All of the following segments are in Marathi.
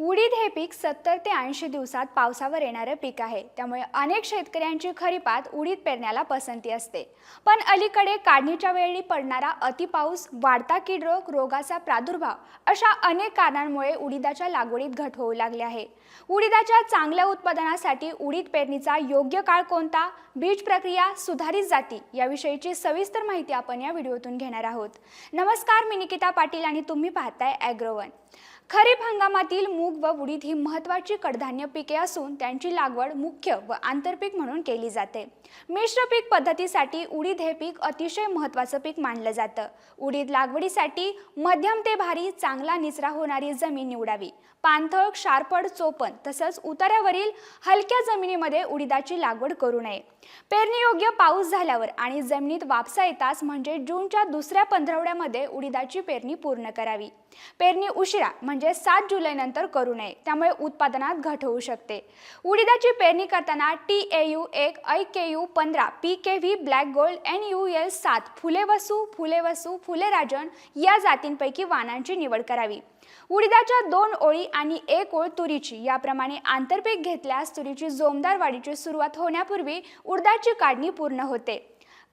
उडीद हे पीक सत्तर ते ऐंशी दिवसात पावसावर येणारं पीक आहे. त्यामुळे अनेक शेतकऱ्यांची खरीपात उडीद पेरण्याला पसंती असते. पण अलीकडे काढणीच्या वेळी पडणारा अतिपाऊस वाढता कीड रोग रोगाचा प्रादुर्भाव अशा अनेक कारणांमुळे उडीदाच्या लागवडीत घट होऊ लागली आहे. उडीदाच्या चांगल्या उत्पादनासाठी उडीद पेरणीचा योग्य काळ कोणता? बीज प्रक्रिया सुधारित जाती याविषयीची सविस्तर माहिती आपण या व्हिडिओतून घेणार आहोत. नमस्कार मी निकिता पाटील आणि तुम्ही पाहताय ॲग्रोवन खरीप हंगामातील मूग व उडीद ही महत्त्वाची कडधान्य पिके असून त्यांची लागवड मुख्य व आंतरपीक म्हणून केली जाते. मिश्र पीक पद्धतीसाठी उडीद हे पीक अतिशय महत्त्वाचं पीक मानलं जातं. उडीद लागवडीसाठी मध्यम ते भारी चांगला निचरा होणारी जमीन निवडावी. पाणथळ क्षारपड चोपण तसंच उतार्यावरील हलक्या जमिनीमध्ये उडीदाची लागवड करू नये. पेरणीयोग्य पाऊस झाल्यावर आणि जमिनीत वापसा येताच म्हणजे जूनच्या दुसऱ्या पंधरवड्यामध्ये उडीदाची पेरणी पूर्ण करावी. पेरणी उशिरा म्हणजे सात जुलैनंतर करू नये. त्यामुळे उत्पादनात घट होऊ शकते. उडीदाची पेरणी करताना टी ए यू एक ऐ के यू पंधरा P K V black gold N U L सात फुले वसू फुले वसू फुले राजन या जातींपैकी वाणांची निवड करावी. उडीदाच्या दोन ओळी आणि एक ओळ तुरीची याप्रमाणे आंतरपीक घेतल्यास तुरीची जोमदार वाढीची सुरुवात होण्यापूर्वी उडदाची काढणी पूर्ण होते.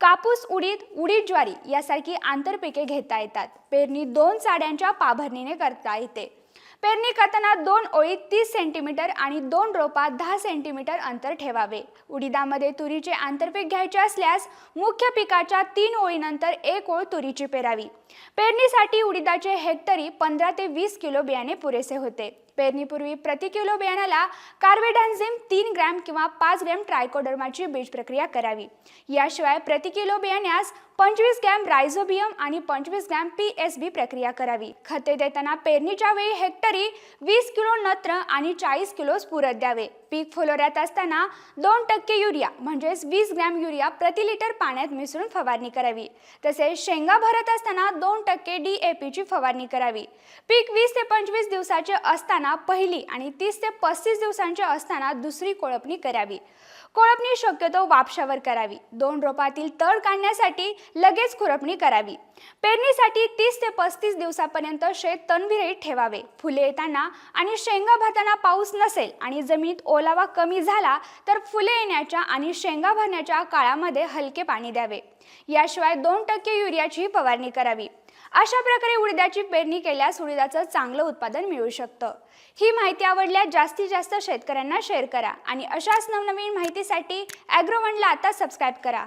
कापूस उडीद उडीद ज्वारी यासारखी आंतरपिके घेता येतात. पेरणी दोन साड्यांच्या पाभरणीने करता येते. पेरणी करताना दोन ओळीत तीस सेंटीमीटर आणि दोन रोपात दहा सेंटीमीटर अंतर ठेवावे. उडीदामध्ये तुरीचे आंतरपीक घ्यायचे असल्यास मुख्य पिकाच्या तीन ओळीनंतर एक ओळ तुरीची पेरावी. पेरणीसाठी उडीदाचे हेक्टरी पंधरा ते वीस किलो बियाणे पुरेसे होते. पेरणीपूर्वी प्रति किलो बियाण्याला कार्बेडान्झिम तीन ग्रॅम किंवा पाच ग्रॅम ट्रायकोडर्माची बीज प्रक्रिया करावी. याशिवाय प्रति किलो बियाण्यास पंचवीस ग्रॅम रायझोबियम आणि पंचवीस ग्रॅम पी एस बी प्रक्रिया करावी. खते देताना पेरणीच्या वेळी हेक्टरी वीस किलो नत्र आणि चाळीस किलो स्फुरत द्यावे. पीक फुलोऱ्यात असताना दोन टक्के युरिया म्हणजेच वीस ग्रॅम युरिया प्रति लिटर पाण्यात मिसळून फवारणी करावी. तसेच शेंगा भरत असताना दोन टक्के डी ए पीची फवारणी करावी. पीक वीस ते पंचवीस दिवसाचे असताना असताना पहिली आणि तीस ते पस्तीस दिवसांची असताना दुसरी कोळपणी करावी. कोळपणी शक्यतो वापशावर करावी. दोन रोपातील तळ काढण्यासाठी लगेच खुरपणी करावी. पेरणीसाठी तीस ते पस्तीस दिवसापर्यंत शेत तणविरहित ठेवावे. फुले येताना आणि शेंगा भरताना पाऊस नसेल आणि जमिनीत ओलावा कमी झाला तर फुले येण्याच्या आणि शेंगा भरण्याच्या काळामध्ये हलके पाणी द्यावे. याशिवाय दोन टक्के युरियाची फवारणी करावी. अशा प्रकारे उडीदाची पेरणी केल्यास उडीदाचं चांगलं उत्पादन मिळू शकतं. ही माहिती आवडल्यास जास्तीत जास्त शेतकऱ्यांना शेअर करा आणि अशाच नवनवीन माहितीसाठी ॲग्रोवनला आता सबस्क्राईब करा.